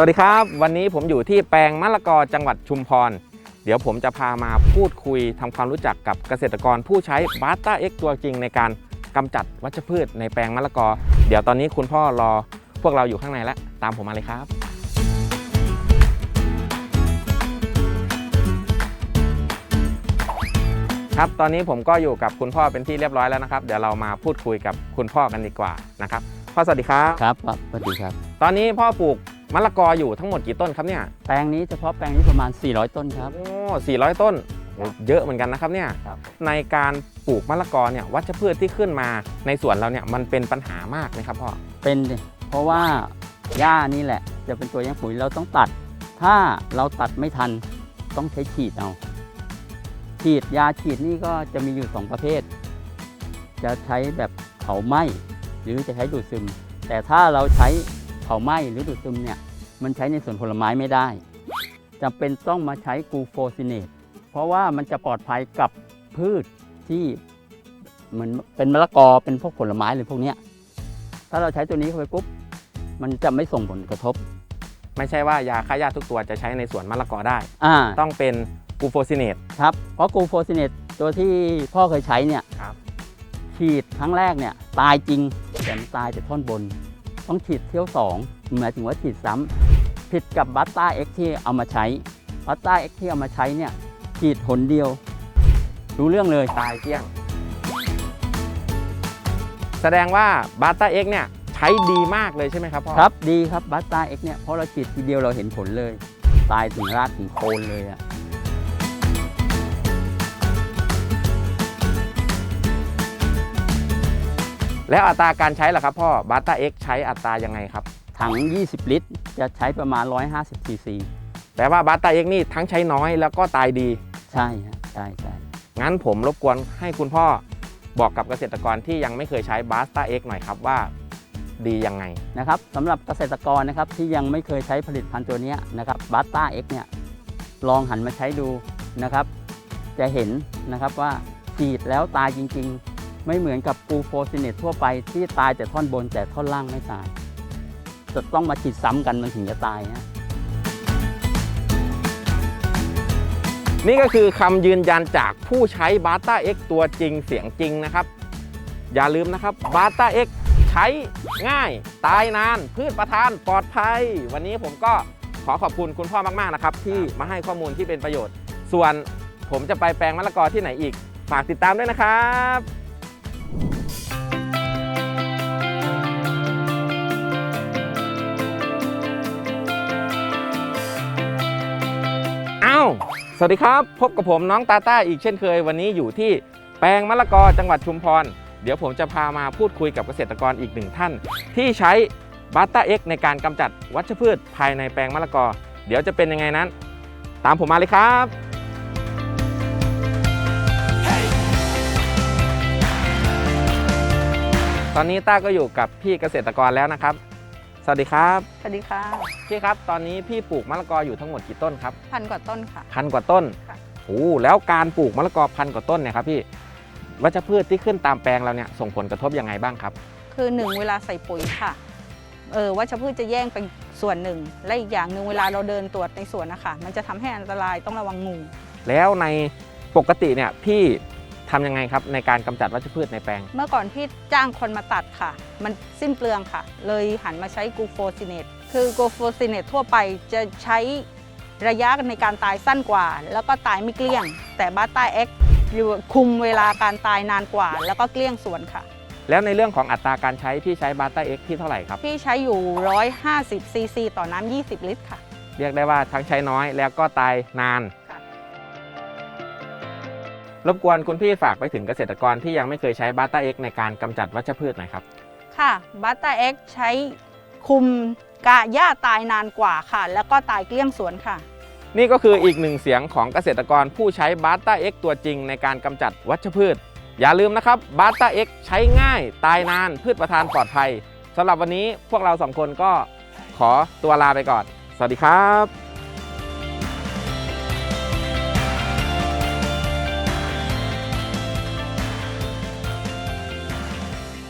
สวัสดีครับ วันนี้ผมอยู่ที่แปลงมะละกอจังหวัดชุมพร เดี๋ยวผมจะพามาพูดคุยทำความรู้จักกับเกษตรกรผู้ใช้บาต้าเอ็กตัวจริงในการกำจัดวัชพืชในแปลงมะละกอ เดี๋ยวตอนนี้คุณพ่อรอพวกเราอยู่ข้างในแล้ว ตามผมมาเลยครับ ครับตอนนี้ผมก็อยู่กับคุณพ่อเป็นที่เรียบร้อยแล้วนะครับ เดี๋ยวเรามาพูดคุยกับคุณพ่อกันดีกว่านะครับพ่อสวัสดีครับครับครับสวัสดีครับ ตอนนี้พ่อปลูก มะละกออยู่ทั้งหมดกี่ต้นครับเนี่ยแปลงนี้เฉพาะแปลงนี้ประมาณ 400 ต้นครับ โอ้400 ต้นโอ้เยอะเหมือนกันนะครับเนี่ย ครับ ในการปลูกมะละกอเนี่ยวัชพืชที่ขึ้นมาในสวนเราเนี่ยมันเป็นปัญหามากไหมครับพ่อ เป็นดิเพราะว่าหญ้านี่แหละ จะเป็นตัวยังปุ๋ยเราต้องตัด ถ้าเราตัดไม่ทันต้องใช้ฉีดเอาฉีดยาฉีดนี่ก็จะมีอยู่สองประเภท จะใช้แบบเผาไหม้หรือจะใช้ดูดซึม แต่ถ้าเราใช้ เผาไหม้หรือดูดซึมเนี่ยมันใช้ในสวนผลไม้ไม่ได้จำเป็นต้องมาใช้กลูโฟซิเนตเพราะว่ามันจะปลอดภัยกับพืชที่เหมือนเป็นมะละกอเป็นพวกผลไม้หรือพวกเนี้ยถ้าเราใช้ตัวนี้เข้าไปปุ๊บมันจะไม่ส่งผลกระทบ ไม่ใช่ว่ายาฆ่าหญ้าทุกตัวจะใช้ในสวนมะละกอได้ อ่าต้องเป็นกลูโฟซิเนตครับ เพราะกลูโฟซิเนตตัวที่พ่อเคยใช้เนี่ยครับ ฉีดครั้งแรกเนี่ยตายจริงแต่มันตายแต่ท่อนบน ต้องฉีดเที่ยวสองหมายถึงว่าฉีดซ้ำผิดกับบัตต้าเอ็กที่เอามาใช้บัตต้าเอ็กที่เอามาใช้เนี่ยฉีดหนเดียว รู้เรื่องเลยตายเกลี้ยง แสดงว่าบาต้าเอ็กเนี่ยใช้ดีมากเลยใช่ไหมครับพ่อครับดีครับบัตต้าเอ็กเนี่ยเพราะเราฉีดทีเดียวเราเห็นผลเลย ตายถึงรากถึงโคนเลยอะ แล้วอัตราการใช้ล่ะครับพ่อบาต้าเอ็กใช้อัตรายังไงครับ ถัง 20 ลิตร จะใช้ประมาณ 150ซีซีแปลว่าบาต้าเอ็กนี่ทั้งใช้น้อยแล้วก็ตายดี ใช่ฮะใช่ใช่งั้นผมรบกวนให้คุณพ่อบอกกับเกษตรกรที่ยังไม่เคยใช้บาสต้าเอ็กหน่อยครับว่าดียังไงนะครับสำหรับเกษตรกรนะครับที่ยังไม่เคยใช้ผลิตภัณฑ์ตัวเนี้ยนะครับบัตต้าเอ็กเนี่ยลองหันมาใช้ดูนะครับ จะเห็นนะครับว่าฉีดแล้วตายจริงๆ ไม่เหมือนกับกูโฟซิเนตทั่วไปที่ตายแต่ท่อนบนแต่ท่อนล่างไม่ตาย จะต้องมาฉีดซ้ำกันมันถึงจะตายฮะนี่ก็คือคำยืนยันจากผู้ใช้บาต้าเอ็กตัวจริงเสียงจริงนะครับ อย่าลืมนะครับบาต้าเอ็กใช้ง่าย ตายนาน พืชประทานปลอดภัย วันนี้ผมก็ขอขอบคุณคุณพ่อมากๆนะครับ ที่มาให้ข้อมูลที่เป็นประโยชน์ ส่วนผมจะไปแปลงมะละกอที่ไหนอีก ฝากติดตามด้วยนะครับ อ้าว สวัสดีครับ พบกับผมน้องตาต้าอีกเช่นเคย วันนี้อยู่ที่แปลงมะละกอจังหวัดชุมพร เดี๋ยวผมจะพามาพูดคุยกับเกษตรกรอีกหนึ่งท่าน ที่ใช้บัตตาเอ็กในการกำจัดวัชพืชภายในแปลงมะละกอ เดี๋ยวจะเป็นยังไงนั้น ตามผมมาเลยครับ ตอนนี้ต้าก็อยู่กับพี่เกษตรกรแล้วนะครับ สวัสดีครับ สวัสดีค่ะพี่ครับ ตอนนี้พี่ปลูกมะละกออยู่ทั้งหมดกี่ต้นครับ พันกว่าต้นค่ะ พันกว่าต้นค่ะ โอ้แล้วการปลูกมะละกอพันกว่าต้นเนี่ยครับพี่วัชพืชที่ขึ้นตามแปลงเราเนี่ยส่งผลกระทบยังไงบ้างครับ คือหนึ่งเวลาใส่ปุ๋ยค่ะเออวัชพืชจะแย่งไปส่วนหนึ่ง และอีกอย่างหนึ่งเวลาเราเดินตรวจในสวนนะคะมันจะทำให้อันตรายต้องระวังงู แล้วในปกติเนี่ยพี่ ทำยังไงครับในการกำจัดวัชพืชในแปลง เมื่อก่อนพี่จ้างคนมาตัดค่ะ มันสิ้นเปลืองค่ะ เลยหันมาใช้กูโฟซิเนตคือกูโฟซิเนตทั่วไปจะใช้ระยะในการตายสั้นกว่า แล้วก็ตายไม่เกลี้ยง แต่บาต้าเอ็กอยู่คุมเวลาการตายนานกว่า แล้วก็เกลี้ยงสวนค่ะ แล้วในเรื่องของอัตราการใช้พี่ใช้บาต้าเอ็กที่เท่าไหร่ครับ พี่ใช้อยู่ 150ซีซีต่อน้ำ20 ลิตรค่ะ เรียกได้ว่าทั้งใช้น้อยแล้วก็ตายนานค่ะ รบกวนคุณพี่ฝากไปถึงเกษตรกรที่ยังไม่เคยใช้บาต้าเอ็กในการกำจัดวัชพืชหน่อยครับ ค่ะบัตตาเอ็กใช้คุมกะหญ้าตายนานกว่าค่ะ แล้วก็ตายเกลี้ยงสวนค่ะ นี่ก็คืออีกหนึ่งเสียงของเกษตรกรผู้ใช้บาต้าเอ็กตัวจริงในการกำจัดวัชพืช อย่าลืมนะครับบาต้าเอ็กใช้ง่ายตายนานพืชประทานปลอดภัยสำหรับวันนี้พวกเราสองคนก็ขอตัวลาไปก่อน สวัสดีครับ